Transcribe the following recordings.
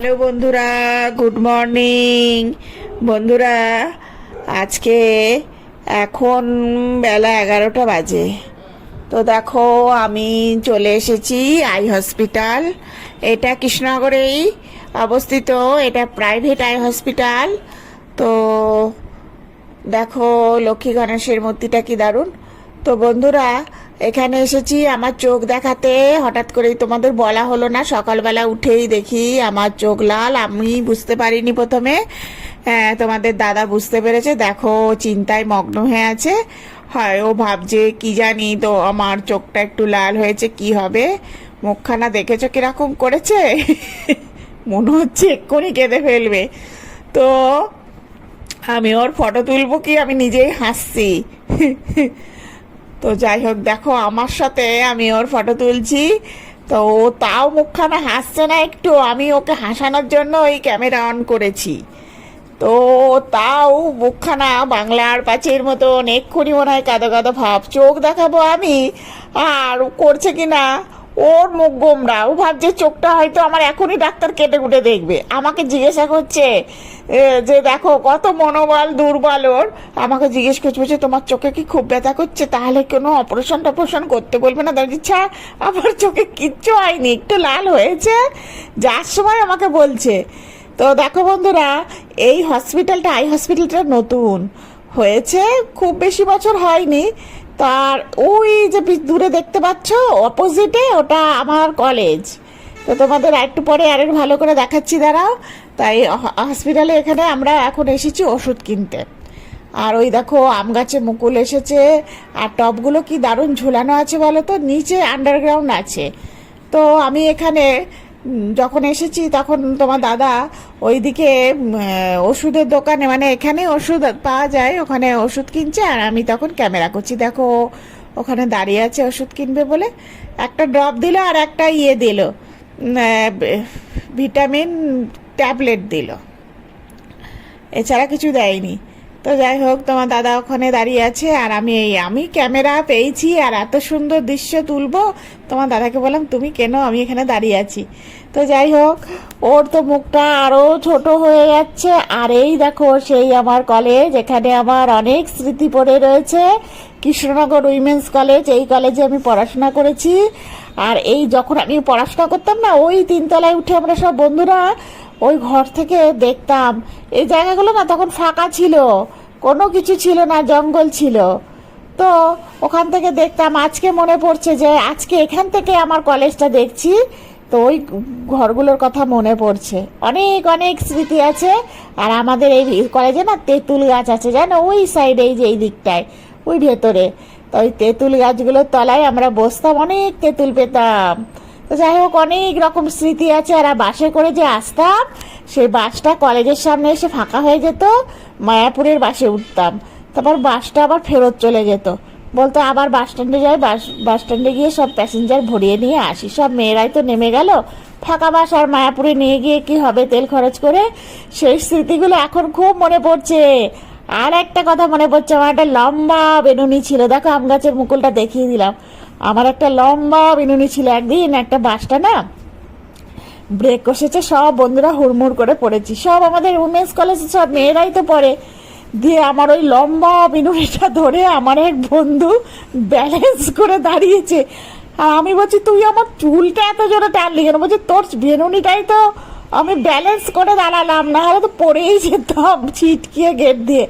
Hello বন্ধুরা, good morning. বন্ধুরা, আজকে এখন বেলা এগারোটা বাজে। তো দেখো, আমি চলে এসেছি আই হসপিটাল। এটা কৃষ্ণনগরেই অবস্থিত, এটা প্রাইভেট আই হসপিটাল। তো দেখো, লক্ষ্মী গণেশের মূর্তিটা কি দারুণ। তো বন্ধুরা এখানে এসেছি আমার চোখ দেখাতে। হঠাৎ করেই তোমাদের বলা হলো না। সকালবেলা উঠেই দেখি আমার চোখ লাল আমি বুঝতে পারিনি প্রথমে। হ্যাঁ, তোমাদের দাদা বুঝতে পেরেছে। দেখো চিন্তায় মগ্ন হয়ে আছে। হয় ও ভাবছে কি জানি তো আমার চোখটা একটু লাল হয়েছে কি হবে? মুখখানা দেখেছ কীরকম করেছে? মনে হচ্ছে এক্ষুনি কেঁদে ফেলবে। তো আমি ওর ফটো তুলবো কি? আমি নিজেই হাসছি। তো যাই হোক, দেখো আমার সাথে আমি ওর ফটো তুলছি। তো ও তাও মুখখানা হাসছে না একটু, আমি ওকে হাসানোর জন্য ওই ক্যামেরা অন করেছি। তো তাও মুখখানা বাংলার পাঁচের মতন এক্ষুনি মনে হয় কাদো কাদো ভাব, চোখ দেখাবো আমি, আর করছে কি না ওর মুখ গোমরা ও ভাবছে চোখটা হয়তো আমার এখনই ডাক্তার কেটে কুটে দেখবে। আমাকে জিজ্ঞাসা করছে যে দেখো, কত মনোবল, দুর্বল ওর। আমাকে জিজ্ঞেস করছে, বলছে, তোমার চোখে কি খুব ব্যথা করছে? তাহলে কোনো অপারেশন টপারেশন করতে বলবে না? তার ইচ্ছা আমার চোখে কিচ্ছু হয়নি, একটু লাল হয়েছে। যার সময় আমাকে বলছে, তো দেখো বন্ধুরা, এই হসপিটালটা আই হসপিটালটা নতুন। হয়েছে, খুব বেশি বছর হয়নি তার ওই যে দূরে দেখতে পাচ্ছ অপোজিটে ওটা আমার কলেজ তো তোমাদের একটু পরে আরেক ভালো করে দেখাচ্ছি, দাঁড়াও। তাই হসপিটালে এখানে আমরা এখন এসেছি ওষুধ কিনতে। আর ওই দেখো, আম গাছে মুকুল এসেছে। আর টবগুলো কি দারুণ ঝুলানো আছে বলো তো? নিচে আন্ডারগ্রাউন্ড আছে। তো আমি এখানে যখন এসেছি তখন তোমার দাদা ওইদিকে ওষুধের দোকানে মানে এখানে ওষুধ পাওয়া যায়, ওখানে ওষুধ কিনছে, আর আমি তখন ক্যামেরা করছি, দেখো, ওখানে দাঁড়িয়ে আছে ওষুধ কিনবে বলে। একটা ড্রপ দিল আর একটা ইয়ে দিল ভিটামিন ট্যাবলেট দিল। এছাড়া কিছু দেয়নি। তো যাই হোক, তোমার দাদা ওখানে দাঁড়িয়ে আছে আর আমি এই, আমি ক্যামেরা পেয়েছি আর এত সুন্দর দৃশ্য তুলবো। তোমার দাদাকে বললাম, তুমি কেন? আমি এখানে দাঁড়িয়ে আছি। তো যাই হোক, ওর তো মুখটা আরও ছোট হয়ে যাচ্ছে। আর এই দেখো, সেই আমার কলেজ এখানে আমার অনেক স্মৃতি পড়ে রয়েছে। কৃষ্ণনগর উইমেন্স কলেজ এই কলেজে আমি পড়াশোনা করেছি। আর এই যখন আমি পড়াশোনা করতাম না, ওই তিনতলায় উঠে আমরা সব বন্ধুরা ওই ঘর থেকে দেখতাম এই জায়গাগুলো না তখন ফাঁকা ছিল। কোনো কিছু ছিল না, জঙ্গল ছিল। তো ওখান থেকে দেখতাম, আজকে মনে পড়ছে যে আজকে এখান থেকে আমার কলেজটা দেখছি, তো ওই ঘরগুলোর কথা মনে পড়ছে। অনেক অনেক স্মৃতি আছে। আর আমাদের এই কলেজে না তেঁতুল গাছ আছে, জানো? ওই সাইডে যে এই দিকটায়, ওই ভেতরে। তো ওই তেঁতুল গাছগুলোর তলায় আমরা বসতাম, অনেক তেঁতুল পেতাম। তো যাই হোক, অনেক রকম স্মৃতি আছে। আর বাসে করে যে আসতাম, সেই বাসটা কলেজের সামনে এসে ফাঁকা হয়ে যেত। মায়াপুরের বাসে উঠতাম। তারপর বাসটা আবার ফেরত চলে যেত। বলতো, আবার বাস স্ট্যান্ডে যাই, বাস বাস স্ট্যান্ডে গিয়ে সব প্যাসেঞ্জার ভরিয়ে নিয়ে আসি। সব মেয়েরাই তো নেমে গেল। ফাঁকা বাস আর মায়াপুরে নিয়ে গিয়ে কি হবে তেল খরচ করে? সেই স্মৃতিগুলো এখন খুব মনে পড়ছে। আর একটা কথা মনে পড়ছে, আমার একটা লম্বা বেনুনি ছিল। দেখো, আম গাছের মুকুলটা দেখিয়ে দিলাম। আমার একটা লম্বা বিনুনি ছিল একদিন, একটা বাসটা না ব্রেক কষেছে, সব বন্ধুরা হুড়মুড় করে পড়েছি। সব আমাদের উমেন্স কলেজে সব মেয়েরাই তো পড়ে। দিয়ে আমার ওই লম্বা বিনুনিটা ধরে আমার এক বন্ধু ব্যালেন্স করে দাঁড়িয়েছে। আর আমি বলছি, তুই আমার চুলটা এত জোরে টানলি কেন? বলছি, তোর বেনুনিটাই তো আমি ব্যালেন্স করে দাঁড়ালাম না হলে তো পড়েই যেতাম ছিটকিয়ে গেট দিয়ে।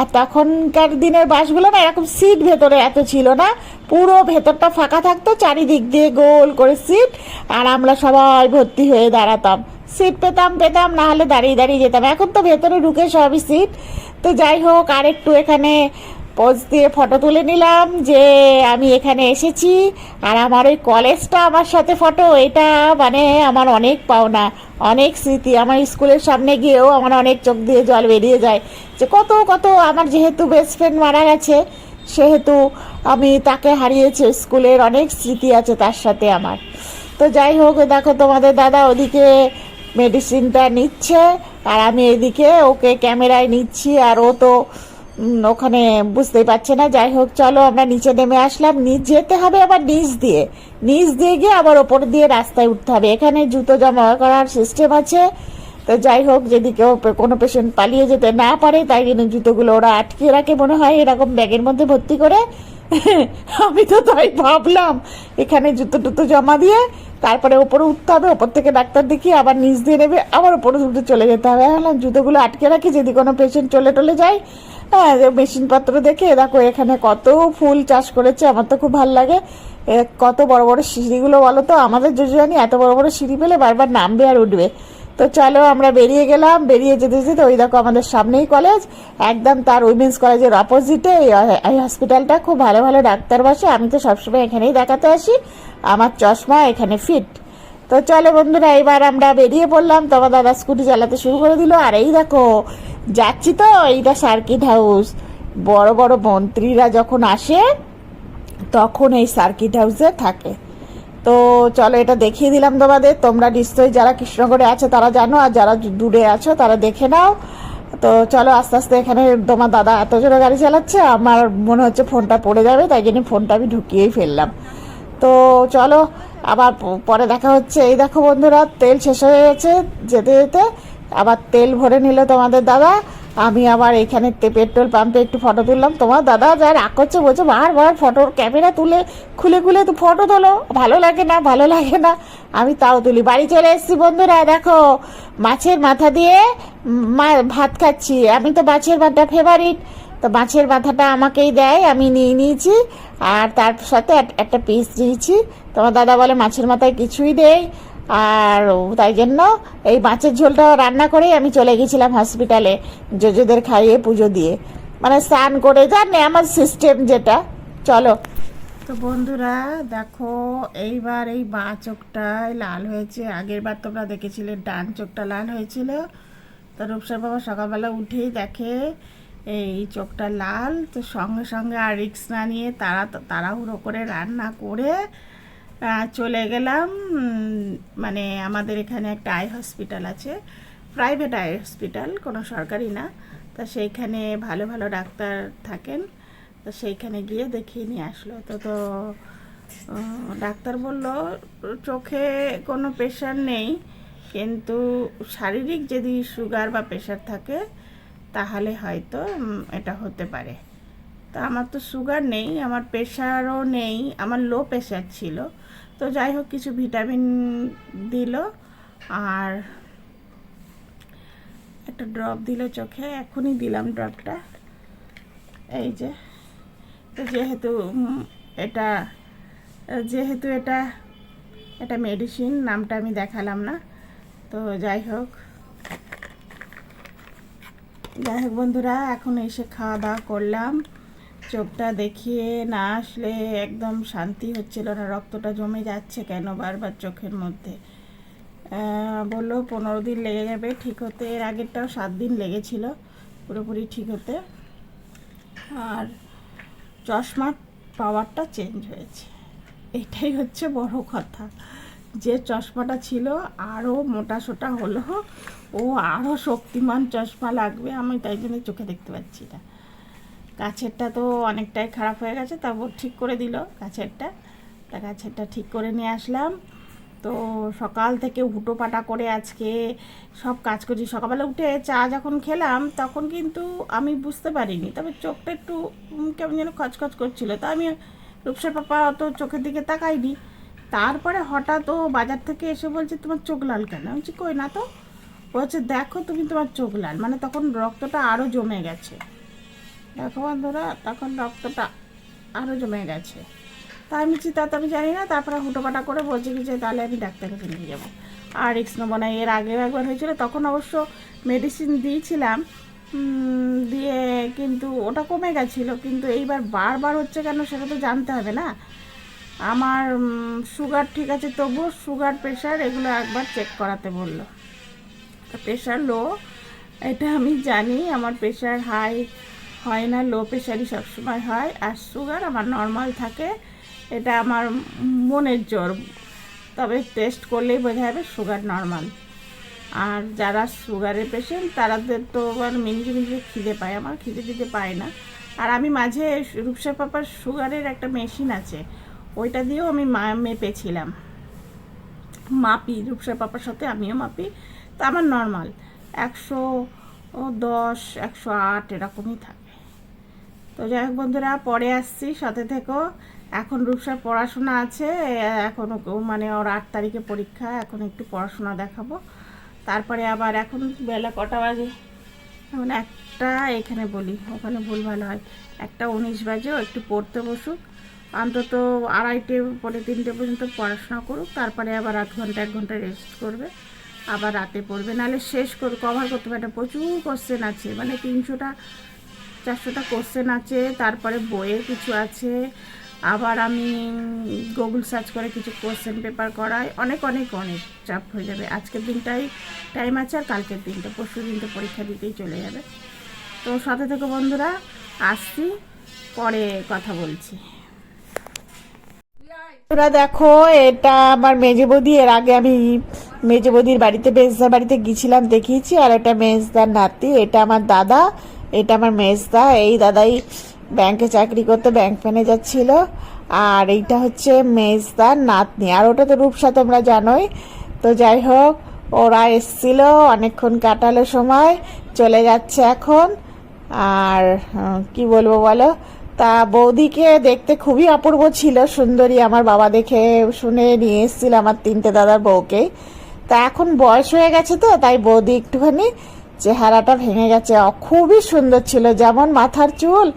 আর তখনকার দিনের বাসগুলো না এরকম সিট ভেতরে এত ছিল না। পুরো ভেতরটা ফাঁকা থাকতো, চারিদিক দিয়ে গোল করে সিট আর আমরা সবাই ভর্তি হয়ে দাঁড়াতাম। সিট পেতাম পেতাম, না হলে দাঁড়িয়ে দাঁড়িয়ে যেতাম। এখন তো ভেতরে ঢুকে সবই সিট তো যাই হোক আর একটু এখানে পোজ দিয়ে ফটো তুলে নিলাম যে আমি এখানে এসেছি আর আমার ওই কলেজটা আমার সাথে ফটো, এটা মানে আমার অনেক পাওনা, অনেক স্মৃতি। আমার স্কুলের সামনে গিয়েও আমার অনেক চোখ দিয়ে জল বেরিয়ে যায় যে কত কত আমার যেহেতু বেস্ট ফ্রেন্ড মারা গেছে, সেহেতু আমি তাকে হারিয়েছি। স্কুলের অনেক স্মৃতি আছে তার সাথে আমার। তো যাই হোক, দেখো তোমাদের দাদা ওদিকে মেডিসিনটা নিচ্ছে আর আমি এদিকে ওকে ক্যামেরায় নিচ্ছি আর ও তো ওখানে বুঝতেই পারছে না। যাই হোক, চলো আমরা নিচে নেমে আসলাম। নিচ যেতে হবে আবার নিচ দিয়ে। নিচ দিয়ে গিয়ে আবার ওপর দিয়ে রাস্তায় উঠতে হবে। এখানে জুতো জমা করার সিস্টেম আছে। তো যাই হোক, যদি কেউ কোনো পেশেন্ট পালিয়ে যেতে না পারে, তাই জন্য জুতোগুলো ওরা আটকে রাখে মনে হয়। এরকম ব্যাগের মধ্যে ভর্তি করে আমি তো তাই ভাবলাম। এখানে জুতো টুতো জমা দিয়ে তারপরে ওপরে উঠতে হবে, ওপর থেকে ডাক্তার দেখিয়ে আবার নিচ দিয়ে নেবে, আবার ওপরে উঠে চলে যেতে হবে। হ্যাঁ জুতোগুলো আটকে রাখি, যদি কোনো পেশেন্ট চলে টলে যায় হ্যাঁ মেশিনপত্র দেখে দেখো, এখানে কত ফুল চাষ করেছে, আমার তো খুব ভালো লাগে। কত বড় বড় সিঁড়িগুলো বলো তো, আমাদের যোজনী এত বড় বড় সিঁড়ি পেলে বারবার নামবে আর উঠবে। তো চলো, আমরা বেরিয়ে গেলাম। বেরিয়ে যেতে যেতে ওই দেখো আমাদের সামনেই কলেজ একদম তার উইমেন্স কলেজের অপোজিটে এই হসপিটালটা খুব ভালো ভালো ডাক্তার বসে। আমি তো সবসময় এখানেই দেখাতে আসি। আমার চশমা এখানে ফিট তো চলো বন্ধুরা, এবার আমরা বেরিয়ে পড়লাম। তোমার দাদা স্কুটি চালাতে শুরু করে দিল। আর এই দেখো, যাচ্ছি তো এইটা সার্কিট হাউস বড় বড় মন্ত্রীরা যখন আসে, তখন এই সার্কিট হাউসে থাকে। তো চলো এটা দেখিয়ে দিলাম তোমাদের। তোমরা নিশ্চয়ই যারা কৃষ্ণনগরে আছে, তারা জানো, আর যারা দূরে আছো, তারা দেখে নাও। তো চলো আস্তে আস্তে এখানে তোমার দাদা এত জোরে গাড়ি চালাচ্ছে, আমার মনে হচ্ছে ফোনটা পড়ে যাবে, তাই জন্য ফোনটা আমি ঢুকিয়েই ফেললাম। তো চলো, আবার পরে দেখা হচ্ছে। এই দেখো বন্ধুরা, তেল শেষ হয়ে গেছে যেতে যেতে। আবার তেল ভরে নিল তোমাদের দাদা। আমি আবার এখানে পেট্রোল পাম্পে একটু ফটো তুললাম। তোমার দাদা যা রাগ করছে বলছে, বারবার ফটোর ক্যামেরা তুলে খুলে খুলে তো ফটো তোলো। ভালো লাগে না, ভালো লাগে না। আমি তাও তুলি। বাড়ি চলে এসেছি বন্ধুরা, দেখো, মাছের মাথা দিয়ে ভাত খাচ্ছি। আমি তো মাছের মাথা ফেভারিট তো মাছের মাথাটা আমাকেই দেয়, আমি নিয়ে নিয়েছি। আর তার সাথে একটা পিস দিয়েছি। তোমার দাদা বলে মাছের মাথায় কিছুই দেই আর তাই জন্য এই মাছের ঝোলটা রান্না করেই আমি চলে গেছিলাম হসপিটালে জেজেদের খাইয়ে পুজো দিয়ে। মানে স্নান করে, জানে আমার সিস্টেম যেটা। চলো। তো বন্ধুরা, দেখো, এইবার এই বা চোখটায় লাল হয়েছে। আগের বার তোমরা দেখেছিলে, ডান চোখটা লাল হয়েছিল। তো রূপসার বাবা সকালবেলা উঠেই দেখে, এই চোখটা লাল। তো সঙ্গে সঙ্গে আর রিক্স না নিয়ে তারা তাড়াহুড়ো করে রান্না করে চলে গেলাম মানে আমাদের এখানে একটা আই হসপিটাল আছে। প্রাইভেট আই হসপিটাল কোনো সরকারি না। তা সেইখানে ভালো ভালো ডাক্তার থাকেন। তো সেইখানে গিয়ে দেখিয়ে নিয়ে আসলো। তো তো ডাক্তার বলল, চোখে কোনো প্রেশার নেই, কিন্তু শারীরিক যদি সুগার বা প্রেশার থাকে, তাহলে হয়তো এটা হতে পারে। তা আমার তো সুগার নেই, আমার প্রেশারও নেই, আমার লো প্রেশার ছিল। তো যাই হোক, কিছু ভিটামিন দিল আর একটা ড্রপ দিল চোখে, এখনই দিলাম ড্রপটা এই যে, তো যেহেতু এটা যেহেতু এটা এটা মেডিসিন নামটা আমি দেখালাম না। তো যাই হোক যাই হোক বন্ধুরা, এখন এসে খাওয়া দাওয়া করলাম। চোখটা দেখিয়ে না আসলে একদম শান্তি হচ্ছিল না, রক্তটা জমে যাচ্ছে কেন বারবার চোখের মধ্যে? বলল পনেরো দিন লেগে যাবে, ঠিক হতে এর আগেরটাও সাত দিন লেগেছিল, পুরোপুরি ঠিক হতে। আর চশমার পাওয়ারটা চেঞ্জ হয়েছে। এটাই হচ্ছে বড় কথা। যে চশমাটা ছিল আরও মোটা সোটা হলো, ও আরও শক্তিমান চশমা লাগবে, আমি তাই জন্য চোখে দেখতে পাচ্ছি না। কাছেরটা তো অনেকটাই খারাপ হয়ে গেছে তারপর ঠিক করে দিল কাছেরটা তা কাছেরটা ঠিক করে নিয়ে আসলাম। তো সকাল থেকে হুটো পাটা করে আজকে সব কাজ করছি। সকালবেলা উঠে চা যখন খেলাম, তখন কিন্তু আমি বুঝতে পারিনি। তবে চোখটা একটু কেমন যেন খচখচ করছিল। তা আমি রূপসার পাপা অত চোখের দিকে তাকাইনি তারপরে হঠাৎ ও বাজার থেকে এসে বলছে, তোমার চোখ লাল কেন? আমি কই না তো। বলছে, দেখো তুমি তোমার চোখ লাল। মানে তখন রক্তটা আরও জমে গেছে। দেখো বন্ধুরা তখন রক্তটা আরও জমে গেছে। তা আমি বলছি তা আমি জানি না, তারপরে হুটোপাটা করে বলছে কি যে তাহলে আমি ডাক্তারের কাছে নিয়ে যাব। আর রিক্স নেব না, এর আগেও একবার হয়েছিল, তখন অবশ্য মেডিসিন দিয়েছিলাম দিয়ে কিন্তু ওটা কমে গেছিল, কিন্তু এইবার বারবার হচ্ছে কেন সেটা তো জানতে হবে না। আমার সুগার ঠিক আছে তবুও সুগার প্রেশার এগুলো একবার চেক করাতে বলল। প্রেশার লো এটা আমি জানি, আমার প্রেশার হাই হয় না লো প্রেশারই সবসময় হয়। আর সুগার আমার নর্মাল থাকে, এটা আমার মনের জোর। তবে টেস্ট করলেই বোঝা যাবে সুগার নর্মাল আর যারা সুগারের পেশেন্ট তারাদের তো আবার মিনিটে মিনিটে খিদে পায়। আমার খিদে দিতে পায় না। আর আমি মাঝে রূপসা পাপার সুগারের একটা মেশিন আছে, ওইটা দিয়েও আমি মেপেছিলাম। মাপি, রূপসা পাপার সাথে আমিও মাপি। তা আমার নর্মাল একশো দশ, একশো আট এরকমই থাকে। তো যাই হোক বন্ধুরা, পরে আসছি, সাথে থেকেও এখন রূপসার পড়াশোনা আছে, এখন মানে ওর আট তারিখে পরীক্ষা, এখন একটু পড়াশোনা দেখাবো। তারপরে আবার এখন বেলা কটা বাজে? এখন একটা এখানে বলি, ওখানে ভুল ভালো হয়। একটা উনিশ বাজে একটু পড়তে বসুক। অন্তত আড়াইটে পরে তিনটে পর্যন্ত পড়াশোনা করুক, তারপরে আবার আধ ঘণ্টা, এক ঘণ্টা রেস্ট করবে। আবার রাতে পড়বে, নাহলে শেষ করে কভার করতে পারে প্রচুর কোশ্চেন আছে মানে তিনশোটা চারশোটা কোশ্চেন আছে, তারপরে বইয়ের কিছু আছে। আবার আমি গুগল সার্চ করে কিছু কোশ্চেন পেপার করাই। অনেক অনেক অনেক চাপ হয়ে যাবে। আজকের দিনটাই টাইম আছে আর কালকের দিনটা। পরশু দিনটা পরীক্ষা দিতেই চলে যাবে। তো সাথে থেকে বন্ধুরা, আসছি, পরে কথা বলছি। তোরা দেখো, এটা আমার মেজে বৌদি এর আগে আমি মেজে বৌদির বাড়িতে, মেজদার বাড়িতে গিয়েছিলাম, দেখিয়েছি, আর এটা মেজদার নাতি, এটা আমার দাদা, এটা আমার মেজদা, এই দাদাই ব্যাংকে চাকরি করতে, ব্যাংক ম্যানেজার ছিল, আর এইটা হচ্ছে মেজদার নাতনি, আর ওটা তো রূপসা তোমরা জানোই, তো যাই হোক, ওরা এসছিল, অনেকক্ষণ কাটালো সময়, চলে যাচ্ছে এখন, আর কি বলব বলো, তা বৌদিকে দেখতে খুবই অপূর্ব ছিল, সুন্দরী আমার বাবা দেখে শুনে নিয়ে এসেছিল আমার তিনটে দাদার বউকে তা এখন বয়স হয়ে গেছে তো, তাই বৌদি একটুখানি চেহারাটা ভেঙে গেছে। খুবই সুন্দর ছিল, যেমন মাথার চুল,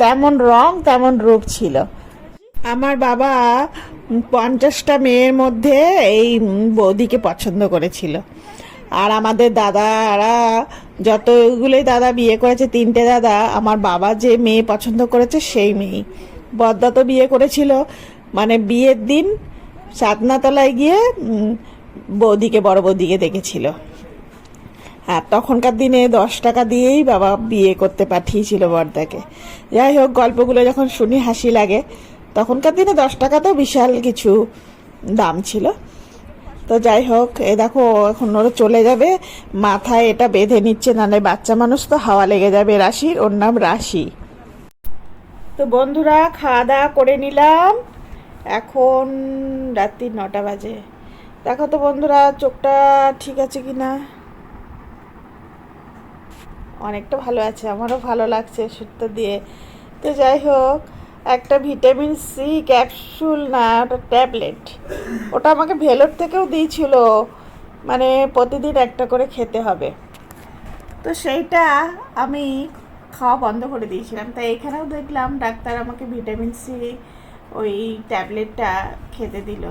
তেমন রং, তেমন রূপ ছিল। আমার বাবা পঞ্চাশটা মেয়ের মধ্যে এই বৌদিকে পছন্দ করেছিল। আর আমাদের দাদারা যতগুলোই দাদা বিয়ে করেছে, তিনটে দাদা, আমার বাবা যে মেয়ে পছন্দ করেছে সেই মেয়ে বদ্দা তো বিয়ে করেছিল। মানে বিয়ের দিন সাতনাতলায় গিয়ে বৌদিকে, বড় বৌদিকে দেখেছিল। আর তখনকার দিনে দশ টাকা দিয়েই বাবা বিয়ে করতে পাঠিয়েছিল বর্দাকে। যাই হোক, গল্পগুলো যখন শুনি হাসি লাগে, তখনকার দিনে দশ টাকা তো বিশাল কিছু দাম ছিল। তো যাই হোক, এ দেখো, এখন ওরা চলে যাবে। মাথায় এটা বেঁধে নিচ্ছে, নাহলে বাচ্চা মানুষ তো হাওয়া লেগে যাবে। রাশির, ওর নাম রাশি। তো বন্ধুরা, খাওয়া দাওয়া করে নিলাম। এখন রাত্রি নটা বাজে। দেখো তো বন্ধুরা, চোখটা ঠিক আছে কি না অনেকটা ভালো আছে, আমারও ভালো লাগছে ওষুধটা দিয়ে। তো যাই হোক, একটা ভিটামিন সি ক্যাপসুল না, ওটা ট্যাবলেট। ওটা আমাকে ভেলোর থেকেও দিয়েছিল মানে প্রতিদিন একটা করে খেতে হবে। তো সেইটা আমি খাওয়া বন্ধ করে দিয়েছিলাম। তাই এখানেও দেখলাম, ডাক্তার আমাকে ভিটামিন সি ওই ট্যাবলেটটা খেতে দিল।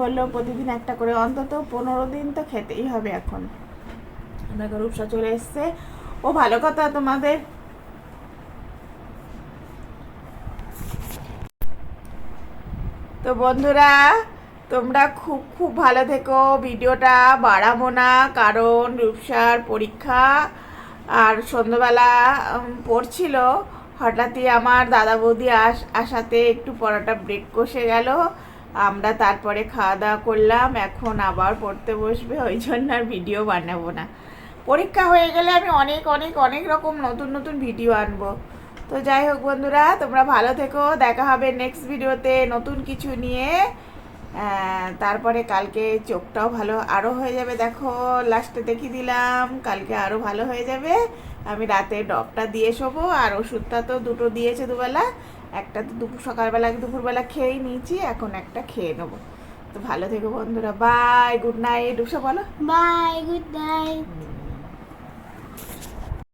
বলল, প্রতিদিন একটা করে, অন্তত পনেরো দিন তো খেতেই হবে এখন। দেখো, রূপসা চলে এসছে। ও, ভালো কথা তোমাদের। তো বন্ধুরা, তোমরা খুব খুব ভালো থেকো। ভিডিওটা বাড়াবো না, কারণ রূপসার পরীক্ষা আর সন্ধ্যাবেলা পড়ছিল। হঠাৎই আমার দাদা বৌদি আস, আসাতে একটু পড়াটা ব্রেক কষে গেল। আমরা তারপরে খাওয়া দাওয়া করলাম, এখন আবার পড়তে বসবে, ওই জন্য আর ভিডিও বানাবো না। পরীক্ষা হয়ে গেলে আমি অনেক অনেক অনেক রকম নতুন নতুন ভিডিও আনব। তো যাই হোক বন্ধুরা, তোমরা ভালো থেকো, দেখা হবে নেক্সট ভিডিওতে নতুন কিছু নিয়ে। তারপরে কালকে চোখটাও ভালো আরও হয়ে যাবে, দেখো লাস্টে দেখিয়ে দিলাম, কালকে আরও ভালো হয়ে যাবে। আমি রাতে ডবটা দিয়ে শোবো, আর ওষুধটা তো দুটো দিয়েছে দুবেলা। একটা তো দুপুর সকালবেলা দুপুরবেলা খেয়েই নিয়েছি, এখন একটা খেয়ে নেব তো ভালো থেকো বন্ধুরা, বাই, গুড নাইট, উষা বলো বাই, গুড night.